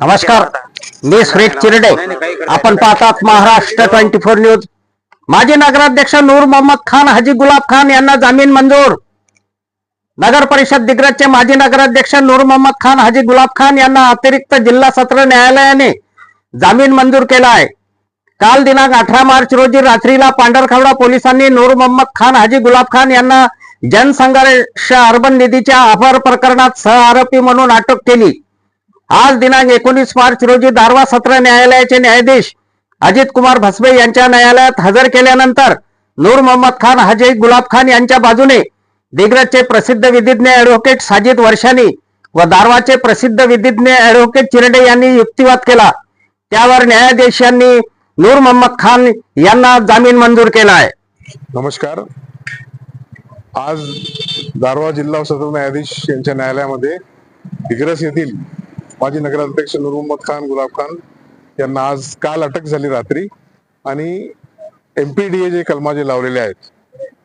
नमस्कार मी सुरेश चिरडे. आपण पाहतात महाराष्ट्र ट्वेंटी फोर न्यूज. माजी नगराध्यक्ष नूर मोहम्मद खान हाजी गुलाब खान यांना जामीन मंजूर. नगर परिषद दिग्रजचे माजी नगराध्यक्ष नूर मोहम्मद खान हाजी गुलाब खान यांना अतिरिक्त जिल्हा सत्र न्यायालयाने जामीन मंजूर केला आहे. काल दिनांक अठरा मार्च रोजी रात्रीला पांढरखवडा पोलिसांनी नूर मोहम्मद खान हाजी गुलाब खान यांना जनसंघर्ष अर्बन निधीच्या अपहार प्रकरणात सह आरोपी म्हणून अटक केली. आज दिनांक एकोणीस मार्च रोजी दारवा सत्र न्यायालयाचे न्यायाधीश अजित कुमार भसबे यांच्या न्यायालयात हजर केल्यानंतर नूर मोहम्मद खान हाजी गुलाब खान यांच्या बाजूने दिग्रजचे प्रसिद्ध विधिज्ञ ऍडव्होकेट साजिद वर्षानी व दारवाचे प्रसिद्ध विधिज्ञ ऍडव्होकेट चिरडे यांनी युक्तिवाद केला. त्यावर न्यायाधीशांनी नूर मोहम्मद खान यांना जामीन मंजूर केला आहे. नमस्कार. आज दारवा जिल्हा सत्र न्यायाधीश यांच्या न्यायालयामध्ये दिग्रस येथील माजी नगराध्यक्ष नूर मोहम्मद खान गुलाब खान यांना आज काल अटक झाली रात्री. आणि एम पी डी ए जे कलमा जे लावलेले आहेत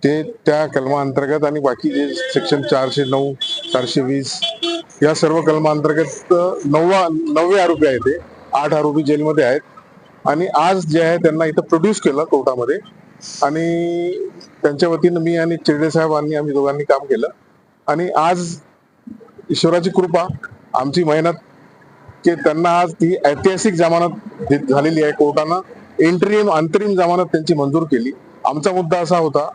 ते त्या कलमा अंतर्गत आणि बाकी जे सेक्शन चारशे नऊ चारशे वीस या सर्व कलमा अंतर्गत नववा नववे आरोपी आहेत ते. आठ आरोपी जेलमध्ये आहेत. आणि आज जे आहे त्यांना इथं प्रोड्यूस केलं कोर्टामध्ये. आणि त्यांच्या वतीनं मी आणि चिरडे साहेबांनी आम्ही दोघांनी काम केलं. आणि आज ईश्वराची कृपा आमची मेहनत की त्यांना आज ती ऐतिहासिक जमानत झालेली आहे कोर्टानं. इंटरिम अंतरिम जमानत त्यांची मंजूर केली. आमचा मुद्दा असा होता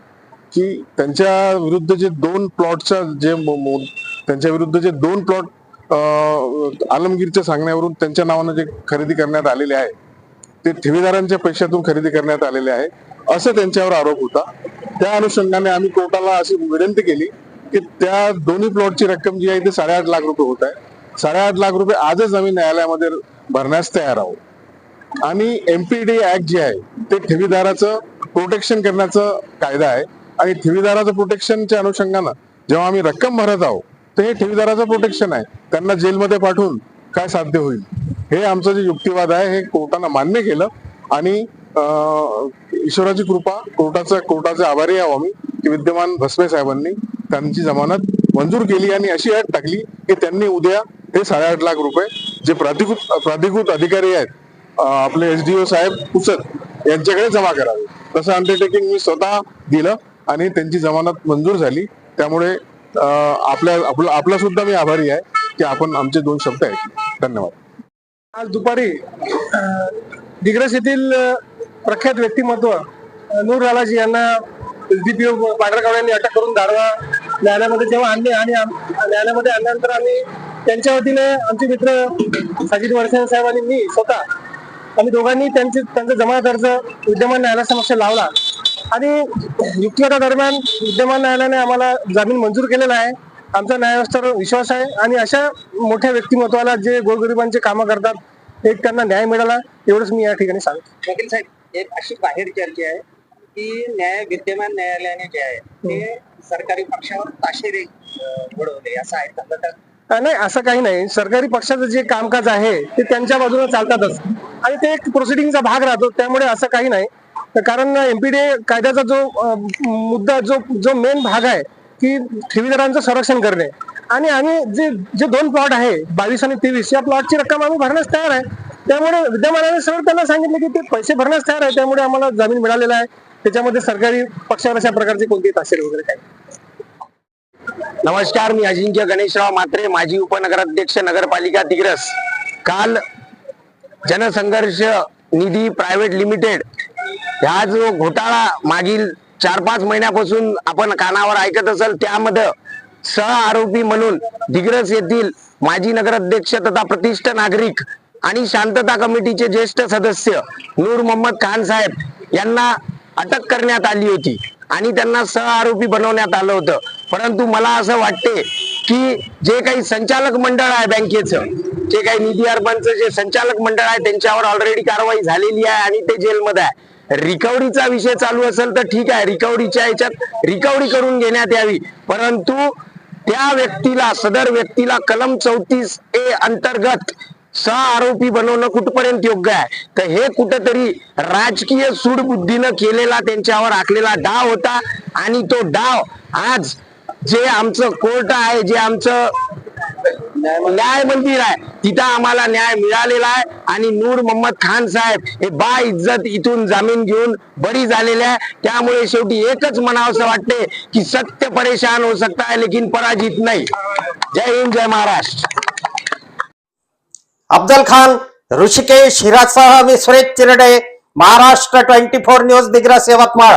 की त्यांच्या विरुद्ध जे दोन प्लॉटच्या जे त्यांच्या विरुद्ध जे दोन प्लॉट आलमगीरच्या सांगण्यावरून त्यांच्या नावानं जे खरेदी करण्यात आलेले आहे ते ठेवीदारांच्या पैशातून खरेदी करण्यात आलेले आहे असं त्यांच्यावर आरोप होता. त्या अनुषंगाने आम्ही कोर्टाला अशी विनंती केली की त्या दोन्ही प्लॉटची रक्कम जी आहे ती साडेआठ लाख रुपये होत आहे. साडेआठ लाख रुपये आजच आम्ही न्यायालयामध्ये भरण्यास तयार आहोत. आणि एमपीडी ऍक्ट जे आहे ते ठेवीदाराचं प्रोटेक्शन करण्याचं कायदा आहे. आणि ठेवीदाराचं प्रोटेक्शनच्या अनुषंगानं जेव्हा आम्ही रक्कम भरत आहोत तर हे ठेवीदाराचं प्रोटेक्शन आहे. त्यांना जेलमध्ये पाठवून काय साध्य होईल? हे आमचं जे युक्तिवाद आहे हे कोर्टानं मान्य केलं. आणि ईश्वराची कृपा कोर्टाचा कोर्टाचे आभारी आहो आम्ही की विद्यमान भस्मे साहेबांनी त्यांची जमानत मंजूर केली आणि अशी अट टाकली की त्यांनी उद्या हे साडेआठ लाख रुपये जे प्राधिकृत प्राधिकृत अधिकारी आहेत आपले एस डी ओ साहेब पुसत यांच्याकडे जमा करावे. तसं अंडरटेकिंग मी स्वतः दिलं आणि त्यांची जमानत मंजूर झाली. त्यामुळे आपल्या आपला आपला सुद्धा मी आभारी आहे की आपण आमचे दोन शब्द आहेत धन्यवाद. आज दुपारी दिग्रस येथील प्रख्यात व्यक्तिमत्व नूर लालाजी यांना एस डी पी ओ यांनी अटक करून दारवा न्यायालयामध्ये जेव्हा आणले आणि न्यायालयामध्ये आणल्यानंतर आम्ही त्यांच्या वतीने आमचे मित्र साजिद वडसे साहेब आणि मी स्वतः आम्ही दोघांनी त्यांचे त्यांचा जमा अर्ज विद्यमान न्यायालयासमक्ष लावला. आणि युक्तिवादादरम्यान विद्यमान न्यायालयाने आम्हाला जामीन मंजूर केलेला आहे. आमचा न्यायव्यवस्थेवर विश्वास आहे आणि अशा मोठ्या व्यक्तिमत्वाला जे गोरगरिबांचे कामं करतात एक त्यांना न्याय मिळाला एवढंच मी या ठिकाणी सांगतो. वकील साहेब एक अशी बाहेर चर्चा आहे की न्याय विद्यमान न्यायालयाने जे आहे ते सरकारी पक्षावर ताशेरे घडवले असं आहे नाही असं काही नाही. सरकारी पक्षाचं जे कामकाज आहे ते त्यांच्या बाजूने चालतातच. आणि ते एक प्रोसिडिंगचा भाग राहतो त्यामुळे असं काही नाही. कारण एमपीडी कायद्याचा जो मुद्दा जो जो मेन भाग आहे की ठेवीदारांचं संरक्षण करणे. आणि आम्ही जे जे दोन प्लॉट आहे बावीस आणि तेवीस या प्लॉटची रक्कम आम्ही भरण्यास तयार आहे. त्यामुळे विद्यमानाने सरळ त्यांना सांगितलं की ते पैसे भरण्यास तयार आहे त्यामुळे आम्हाला जामीन मिळालेला आहे. त्याच्यामध्ये सरकारी पक्षावर अशा प्रकारचे कोणती ताशेरे वगैरे काही नमस्कार मी अजिंक्य गणेशराव मात्रे माजी उपनगराध्यक्ष नगरपालिका तिग्रस. काल जनसंघर्ष निधी प्रायव्हेट लिमिटेड ह्या जो घोटाळा मागील चार पाच महिन्यापासून आपण कानावर ऐकत असाल त्यामध्ये सह आरोपी म्हणून दिग्रस येथील माजी नगराध्यक्ष तथा प्रतिष्ठ नागरिक आणि शांतता कमिटीचे ज्येष्ठ सदस्य नूर मोहम्मद खान साहेब यांना अटक करण्यात आली होती आणि त्यांना सह आरोपी बनवण्यात आलं होतं. परंतु मला असं वाटते की जे काही संचालक मंडळ आहे बँकेचं जे काही निधी अर्बनचं जे संचालक मंडळ आहे त्यांच्यावर ऑलरेडी कारवाई झालेली आहे आणि ते जेलमध्ये आहे. रिकव्हरीचा विषय चालू असेल तर ठीक आहे रिकव्हरीच्या याच्यात रिकव्हरी करून घेण्यात यावी. परंतु त्या व्यक्तीला सदर व्यक्तीला कलम चौतीस ए अंतर्गत सह आरोपी बनवणं कुठपर्यंत योग्य आहे? तर हे कुठंतरी राजकीय सूडबुद्धीनं केलेला त्यांच्यावर आखलेला डाव होता आणि तो डाव आज जे आमचं कोर्ट आहे जे आमचं न्याय मंदिर आहे तिथं आम्हाला न्याय मिळालेला आहे. आणि नूर मोहम्मद खान साहेब हे बा इज्जत इथून जामीन घेऊन बरी झालेले आहे. त्यामुळे शेवटी एकच म्हणावंसं वाटते की सत्य परेशान हो सकता है लेकिन पराजित नाही. जय हिंद जय महाराष्ट्र. अफजल खान ऋषिकेश हिरासह मी Suresh Chirde Maharashtra twenty four news Digras Yavatmal